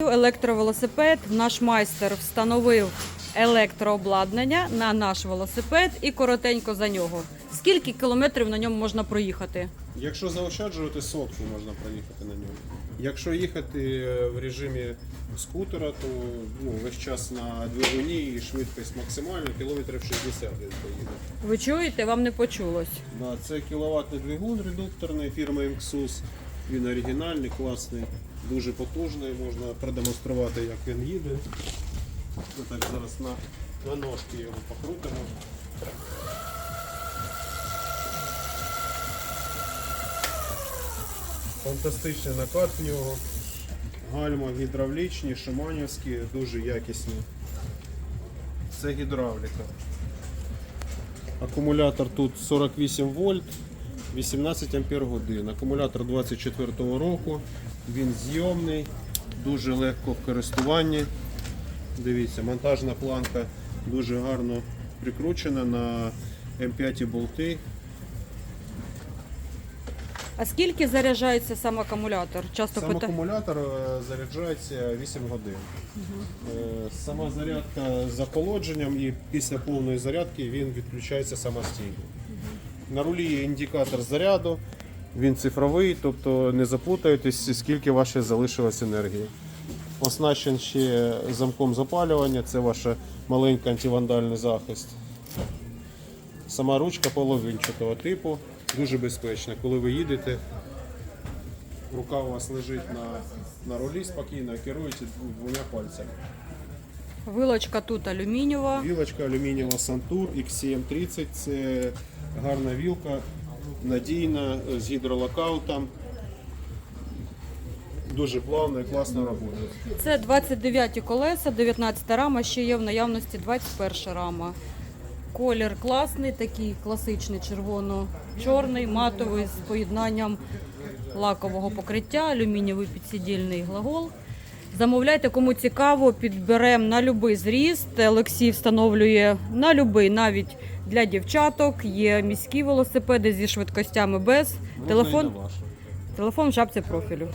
Електровелосипед. Наш майстер встановив електрообладнання на наш велосипед і коротенько за нього. Скільки кілометрів на ньому можна проїхати? Якщо заощаджувати сотку, можна проїхати на ньому. Якщо їхати е, в режимі скутера, то ну, весь час на двигуні і швидкість максимальна, кілометрів 60 він поїде. Ви чуєте, вам не почулось. Да, це кіловатний двигун редукторний фірми Inxus. Він оригінальний, класний, дуже потужний, можна продемонструвати, як він їде. Ми так зараз на, на ножки його покрутимо. Фантастичний накат в нього. Гальма гідравлічні, шиманівські, дуже якісні. Це гідравліка. Акумулятор тут 48 вольт, 18 ампер годин. Акумулятор 24-го року. Він зйомний, дуже легко в користуванні. Дивіться, монтажна планка дуже гарно прикручена на М5 болти. А скільки заряджається сам акумулятор? Часто Сам пита... акумулятор е, заряджається 8 годин. Е, Сама зарядка з охолодженням і після повної зарядки він відключається самостійно. На рулі є індикатор заряду, він цифровий, тобто не заплутаєтесь, скільки ваше залишилось енергії. Оснащен ще замком запалювання, це ваш маленький антивандальний захист. Сама ручка половинчатого типу, дуже безпечна. Коли ви їдете, рука у вас лежить на, на рулі, спокійно керуєте двома пальцями. Вилочка тут алюмінієва. Вілочка алюмінієва Santur XCM30 це гарна вілка, надійна, з гідролокаутом. Дуже плавно і класно працює. Це 29 колеса, 19 рама, ще є в наявності 21 рама. Колір класний, такий класичний червоно-чорний, матовий з поєднанням лакового покриття, алюмінієвий підсидільний глагол. Замовляйте, кому цікаво, підберемо на будь-який зріст. Олексій встановлює на будь-який, навіть для дівчаток. Є міські велосипеди зі швидкостями без. Телефон, телефон в шапці профілю.